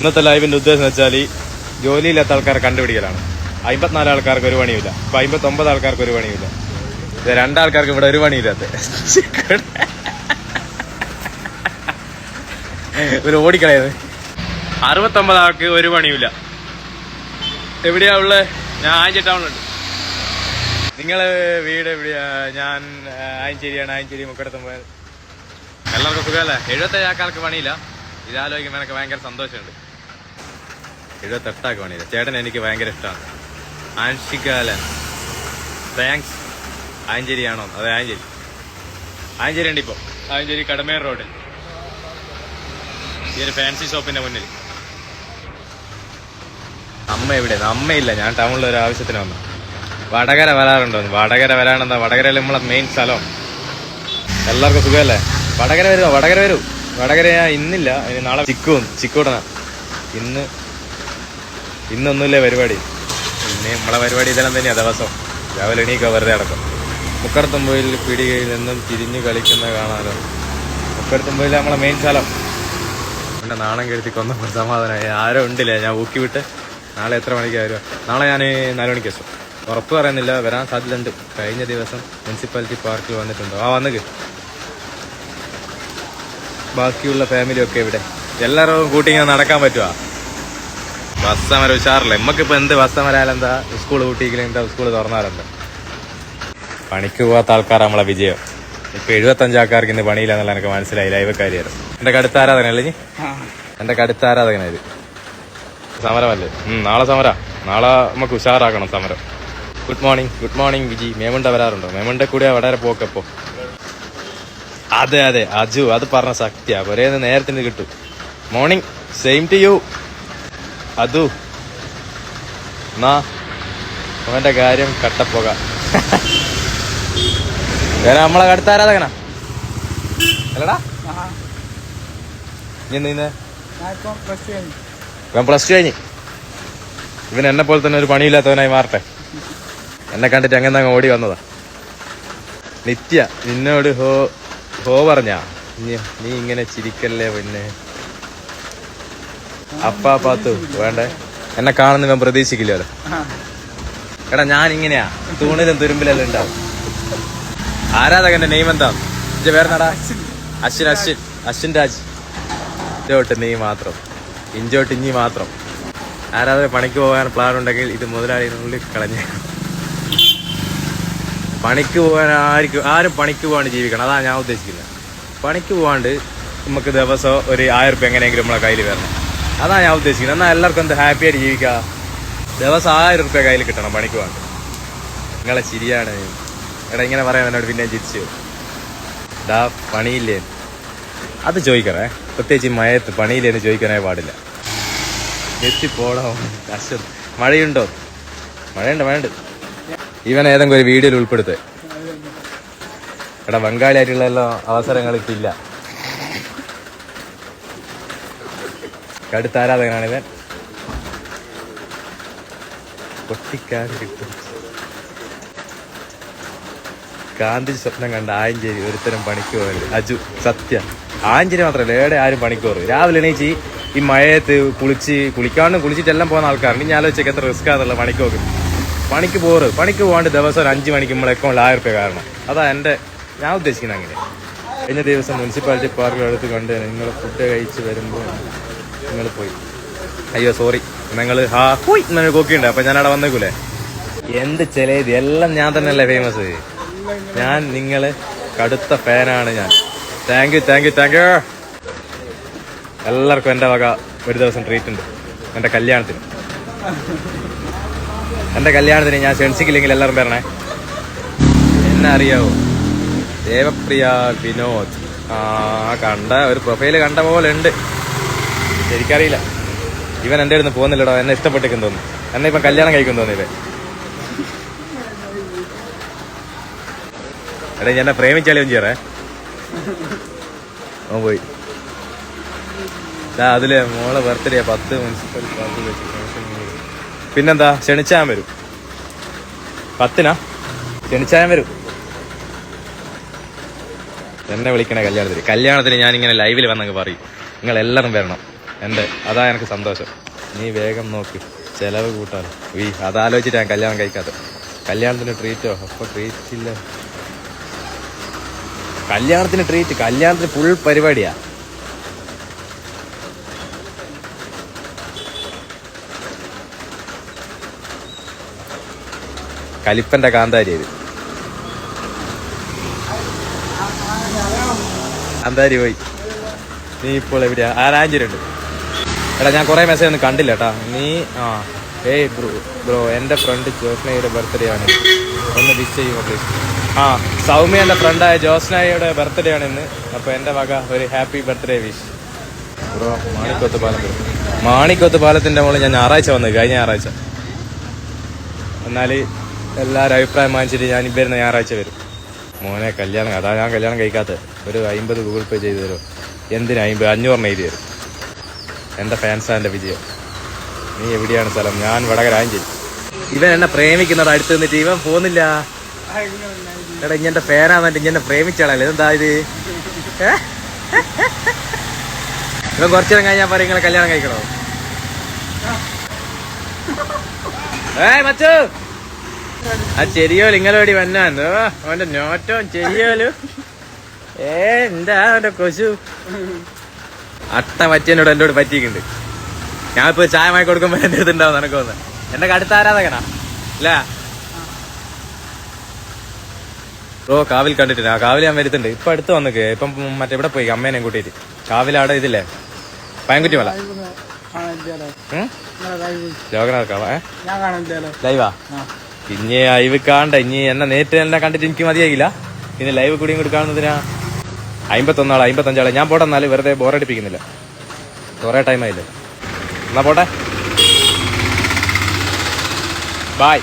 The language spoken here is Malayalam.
ഇന്നത്തെ ലൈവിന്റെ ഉദ്ദേശം എന്ന് വെച്ചാൽ ജോലിയില്ലാത്ത ആൾക്കാരെ കണ്ടുപിടിക്കലാണ്. അമ്പത്തിനാല് ആൾക്കാർക്ക് ഒരു പണിയില്ല ഇപ്പൊ അമ്പത്തൊമ്പത് ആൾക്കാർക്ക് ഒരു പണിയില്ല രണ്ടാൾക്കാർക്ക് ഇവിടെ ഒരു പണിയില്ലാത്ത ഇവർ ഓടിക്കളയത്. അറുപത്തൊമ്പത് ആൾക്ക് ഒരു പണിയില്ല എവിടെയാ ഉള്ളത് ഞാൻ ആഞ്ചി ടൗണിലുണ്ട്. നിങ്ങളെ വീട് എവിടെയാ? ഞാൻ ആയഞ്ചേരിയാണ്. ആയഞ്ചേരി മുക്കടത്തുമ്പോൾ എല്ലാവർക്കും സുഖമല്ലേ? എഴുപത്തേഴ് ആൾക്കാർക്ക് പണിയില്ല. ഇതാലോചിക്കുമ്പോൾ എനിക്ക് ഭയങ്കര സന്തോഷമുണ്ട്. എഴുപത്തെട്ടാൾക്ക് പണിയില്ല? ചേട്ടൻ എനിക്ക് ഭയങ്കര ഇഷ്ടമാണ് ആൻഷികാലൻ. താങ്ക്സ് ആഞ്ചേരി ആണോ അതെ ആഞ്ചേരി. ആഞ്ചേരി ഉണ്ട് ഇപ്പോൾ ആഞ്ചേരി കടമേർ റോഡിൽ. ഈ ഒരു ഫാൻസി ഷോപ്പിന്റെ മുന്നിൽ. അമ്മ എവിടെ? അമ്മയില്ല ഞാൻ ടൗണിൽ ഒരു ആവശ്യത്തിന് വന്നു. വടകര വരാറുണ്ടോ വടകര വരാണെന്താ വടകരയിൽ നമ്മളെ മെയിൻ സ്ഥലം. എല്ലാവർക്കും സുഖമല്ലേ? വടകര വരുമോ വടകര വരൂ. വടകര ഞാൻ ഇന്നില്ല. ഇനി നാളെ ചിക്കും ചിക്കൂടന ഇന്ന് ഇന്നൊന്നുമില്ല പരിപാടി? പിന്നെ നമ്മളെ പരിപാടി ഇതെല്ലാം തന്നെയാ ദിവസം. രാവിലെ എണീക്ക വെറുതെ അടക്കം മുക്കടത്തുമ്പോയിൽ പിടികയിൽ നിന്നും തിരിഞ്ഞു കളിക്കുന്ന കാണാലോ. മുക്കടത്തുമ്പോയിൽ നമ്മളെ മെയിൻ സ്ഥലം. എന്റെ നാണം കെടുത്തി കൊന്നപ്പോൾ സമാധാനമായി ആരോ ഉണ്ടില്ല ഞാൻ ഊക്കി വിട്ട് നാളെ എത്ര മണിക്ക് വരുക നാളെ ഞാൻ നാല് എത്തും. ഉറപ്പ് പറയുന്നില്ല വരാൻ സാധ്യതയുണ്ട്. കഴിഞ്ഞ ദിവസം മുനിസിപ്പാലിറ്റി പാർക്കിൽ വന്നിട്ടുണ്ടോ. ആ വന്നു ബാക്കിയുള്ള ഫാമിലി ഒക്കെ ഇവിടെ എല്ലാവരും കൂട്ടി ഇങ്ങനെ നടക്കാൻ പറ്റുവാ? ബസ് സമരം ഉഷാറില്ല നമ്മക്കിപ്പോ എന്ത് വസ്തമരാലെന്താ സ്കൂൾ കൂട്ടിയെങ്കിലും എന്താ സ്കൂൾ തുറന്നാലെന്താ? പണിക്ക് പോകാത്ത ആൾക്കാർ നമ്മളെ വിജയം. ഇപ്പൊ എഴുപത്തഞ്ച് ആൾക്കാർക്ക് ഇന്ന് പണിയില്ല എന്നുള്ള എനിക്ക് മനസ്സിലായി. ലൈവക്കാരിയായിരുന്നു എന്റെ കടുത്ത ആരാധകനല്ലേ നീ എന്റെ കടുത്ത ആരാധന ഇത്? സമരമല്ലേ? നാളെ സമര. നാളെ നമുക്ക് ഉഷാറാക്കണം സമരം. Good morning good morning Viji. Memunda വരാറുണ്ടോ? മേമുണ്ട കൂടെ വളരെ പോക്കപ്പോ അതെ അതെ. അജു അത് പറഞ്ഞ ശക്തിയാ. ഒരേ നേരത്തിന് കിട്ടും. മോർണിംഗ് സെയിം ടു യു അതു. എന്നാ അവന്റെ കാര്യം കട്ടപ്പോക. വേറെ നമ്മളെ കടുത്ത ആരാധകനാ? അല്ലടാ. നീ എന്ത് ഇവൻ പ്ലസ് ടു കഴിഞ്ഞ്. ഇവൻ എന്നെ പോലെ തന്നെ ഒരു പണിയില്ലാത്തവനായി മാറട്ടെ. എന്നെ കണ്ടിട്ട് അങ്ങനെ അങ്ങ് ഓടി വന്നതാ. നിത്യ നിന്നോട് ഹോ ഹോ പറഞ്ഞാ. നീ ഇങ്ങനെ ചിരിക്കല്ലേ പിന്നെ? അപ്പാ പാത്തു വേണ്ടേ? എന്നെ കാണുന്ന ഞാൻ പ്രതീക്ഷിക്കില്ലല്ലോ. എടാ ഞാൻ ഇങ്ങനെയാ തൂണിലും തുരുമ്പിലെല്ലാം ഉണ്ടാവും. ആരാധകന്റെ നെയിം എന്താ ഇജ്ജ് പേരെന്നാടാ? അശ്വിൻ അശ്വിൻ. അശ്വിൻ രാജ്. ഇഞ്ചോട്ട് നീ മാത്രം. ഇഞ്ചോട്ട് ഇഞ്ഞി മാത്രം. ആരാധന പണിക്ക് പോകാൻ പ്ലാൻ ഉണ്ടെങ്കിൽ ഇത് മുതലാളിനുള്ളിൽ കളഞ്ഞ. പണിക്ക് പോകാൻ ആർക്കും ആരും പണിക്ക് പോകാണ്ട് ജീവിക്കണം. അതാണ് ഞാൻ ഉദ്ദേശിക്കുന്നത്. പണിക്ക് പോകാണ്ട് നമുക്ക് ദിവസം ഒരു ആയിരം റുപ്യ എങ്ങനെയെങ്കിലും നമ്മളെ കയ്യിൽ വരണം. അതാണ് ഞാൻ ഉദ്ദേശിക്കുന്നത്. എന്നാൽ എല്ലാവർക്കും എന്ത് ഹാപ്പി ആയിട്ട് ജീവിക്കുക. ദിവസം ആയിരം റുപ്യ കയ്യിൽ കിട്ടണം പണിക്ക് വേണ്ട നിങ്ങളെ ശരിയാണ് എടാ ഇങ്ങനെ പറയാൻ എന്നോട് പിന്നെ ചിരിച്ചു ഡാ പണിയില്ലേ? അത് ചോദിക്കണേ. പ്രത്യേകിച്ച് ഈ മയത്ത് പണിയില്ലെന്ന് ചോദിക്കാനേ പാടില്ല. എത്തിപ്പോടോ. കഷ്ടം മഴയുണ്ടോ? മഴയുണ്ട് മഴയുണ്ട്. ഇവൻ ഏതെങ്കിലും ഒരു വീഡിയോയിൽ ഉൾപ്പെടുത്തേ. എടാ ബംഗാളിയായിട്ടുള്ള എല്ലാം അവസരങ്ങൾ ഇല്ല കടുത്ത ആരാധകനാണ് കിട്ടും. ഗാന്ധി സ്വപ്നം കണ്ട ആഞ്ചേരി ഒരുത്തരം പണിക്ക് പോകരുത് അജു സത്യ. ആഞ്ചേരി മാത്രമല്ല ഏടെ ആരും പണിക്ക് പോകരുത്. രാവിലെ എണീച്ച് ഈ മഴയത്ത് കുളിച്ച് കുളിക്കാണ്ട് കുളിച്ചിട്ടെല്ലാം പോകുന്ന ആൾക്കാരുണ്ട് ഞാൻ ആലോചിച്ചൊക്കെ എത്ര റിസ്ക് ആണെന്നുള്ള പണിക്ക് പണിക്ക് പോറ് പണിക്ക് പോകാണ്ട് ദിവസം ഒരു അഞ്ച് മണിക്ക് നമ്മളെ ആയിരം റുപ്യ കാരണം അതാ എന്റെ ഞാൻ ഉദ്ദേശിക്കുന്നത് അങ്ങനെ. കഴിഞ്ഞ ദിവസം മുനിസിപ്പാലിറ്റി പാർക്കിൽ അടുത്ത് കണ്ട് നിങ്ങൾ ഫുഡ് കഴിച്ച് വരുമ്പോൾ നിങ്ങൾ പോയി. അയ്യോ സോറി നിങ്ങൾ ഹാ പോയി എന്നൊരു കോക്കിയുണ്ട്. അപ്പൊ ഞാൻ അവിടെ വന്നേക്കൂലേ? എന്ത് ചെലേത് എല്ലാം ഞാൻ തന്നെയല്ലേ ഫേമസ് ഞാൻ നിങ്ങൾ കടുത്ത ഫാനാണ് ഞാൻ. Thank you thank you thank you എല്ലാവർക്കും എന്റെ വക ഒരു ദിവസം ട്രീറ്റ് ഉണ്ട്. എന്റെ കല്യാണത്തിന്. എന്റെ കല്യാണത്തിന് ഞാൻ ക്ഷണിച്ചില്ലെങ്കിൽ എല്ലാവരും വരണേ. എന്നെ അറിയാവോ ദേവപ്രിയ വിനോദ്. ആ കണ്ട ഒരു പ്രൊഫൈൽ കണ്ട പോലെ ഉണ്ട്. ശരിക്കറിയില്ല. ഇവൻ എന്റെ അടുത്ത് പോകുന്നില്ലടോ എന്നെ ഇഷ്ടപ്പെട്ടേക്കും തോന്നുന്നു. എന്നെ ഇപ്പം കല്യാണം കഴിക്കും തോന്നിയില്ലേ എടാ ഞാൻ പ്രേമിച്ചാലും ചെയ്യറേ. ഓ പോയി. അതിലെ മോളെ ബർത്ത്ഡേ പത്ത് മുനിസിപ്പൽ. പിന്നെന്താ? ക്ഷണിച്ചാൻ വരും. പത്തിനാ? ക്ഷണിച്ചാൻ വരും. എന്നെ വിളിക്കണേ കല്യാണത്തിന്. കല്യാണത്തിന് ഞാൻ ഇങ്ങനെ ലൈവിൽ വന്നങ്ങ് പറയും. നിങ്ങൾ എല്ലാവരും വരണം. എന്റെ അതാ എനിക്ക് സന്തോഷം. നീ വേഗം നോക്ക് ചെലവ് കൂട്ടാൻ. വീ അതാലോചിച്ചിട്ട് ഞാൻ കല്യാണം കഴിക്കാത്ത കല്യാണത്തിന് ട്രീറ്റോ അപ്പൊ ട്രീറ്റ് ഇല്ല. കല്യാണത്തിന് ട്രീറ്റ് കല്യാണത്തിന് ഫുൾ പരിപാടിയാ. കലിപ്പന്റെ കാന്താരി ഇത് കാന്താരി പോയി. നീ ഇപ്പോൾ എവിടെയാ? ആരാഞ്ചിരുണ്ട് എടാ ഞാൻ കുറെ മെസ്സേജ് ഒന്നും കണ്ടില്ല കേട്ടാ നീ ആ. ഏയ് ബ്രോ ബ്രോ എന്റെ ഫ്രണ്ട് ജോസ്നയുടെ ബർത്ത്ഡേ ആണ്. ഒന്ന് വിഷ് ചെയ്യുമോ പ്ലീസ് ആ സൗമ്യ എന്റെ ഫ്രണ്ടായ ജോസ്നയുടെ ബർത്ത്ഡേ ആണ് ഇന്ന്. അപ്പോൾ എന്റെ വക ഒരു happy birthday wish bro Manikoth പാലം. മാണിക്കോത്ത് പാലത്തിന്റെ മുകളിൽ ഞാൻ ഞായറാഴ്ച വന്നത് കഴിഞ്ഞ ഞായറാഴ്ച. എന്നാൽ എല്ലാവരും അഭിപ്രായം വാങ്ങിച്ചിട്ട് ഞാൻ ഇവരുന്ന വരുന്ന ഞായറാഴ്ച വരും. മോനെ കല്യാണം അതാ ഞാൻ കല്യാണം കഴിക്കാത്തത്. ഒരു അമ്പത് ഗൂഗിൾ പേ ചെയ്ത് തരും? എന്തിനാ അമ്പത്? അഞ്ഞൂറിന് എഴുതി തരും. എന്റെ ഫാൻസാ എന്റെ വിജയം. നീ എവിടെയാണ് സ്ഥലം? ഞാൻ വടകരാഞ്ചേരി. ഇവൻ എന്നെ പ്രേമിക്കുന്നത് അടുത്ത് നിന്നിട്ട് ഇവൻ പോകുന്നില്ല എടാ ഇങ്ങന്റെ ഫാനാന്നിട്ട് ഇങ്ങനെ പ്രേമിച്ചാളല്ലേ? ഇതെന്താ ഇത്? ഏ? ഇവൻ കുറച്ചു നേരം കഴിഞ്ഞാൽ പറയും നിങ്ങളെ കല്യാണം കഴിക്കണോ? ഏയ് മച്ചു! ആ ചെരിയോൽ ഇങ്ങളോടി വന്നാന്ന് അവന്റെ നോറ്റവും ചെരിയോലും ഏ എന്താ അവന്റെ കൊശു? അട്ട പറ്റിയനോട് എന്നോട് പറ്റിയിട്ടുണ്ട്. ഞാൻ ഇപ്പൊ ചായ വാങ്ങി കൊടുക്കുമ്പോ എന്റെ അടുത്ത് ഉണ്ടാവും നിനക്കൊന്ന് എന്റെ അടുത്ത ആരാധകനാ? അല്ല ഓ കാവിൽ കണ്ടിട്ടില്ല. ആ കാവിൽ ഞാൻ വരുത്തുണ്ട് ഇപ്പൊ അടുത്ത് വന്നിക്ക് ഇപ്പം മറ്റേ ഇവിടെ പോയി അമ്മേനെ കൂട്ടിയിട്ട്. കാവിൽ അവിടെ ഇതില്ലേ? പയൻകുറ്റി മല ലൈവാ ഇനി ലൈവ് കാണണ്ട. ഇനി എന്നെ നേരിട്ട് എന്നെ കണ്ടിട്ട് എനിക്ക് മതിയായില്ല. ഇനി ലൈവ് കൂടിയും കൂടി കാണുന്നതിനാ. അമ്പത്തൊന്നാൾ അമ്പത്തഞ്ചാൾ. ഞാൻ പോട്ടെ എന്നാലും വെറുതെ ബോറടിപ്പിക്കുന്നില്ല കുറേ ടൈം ആയില്ലേ. എന്നാ പോട്ടെ. ബായ്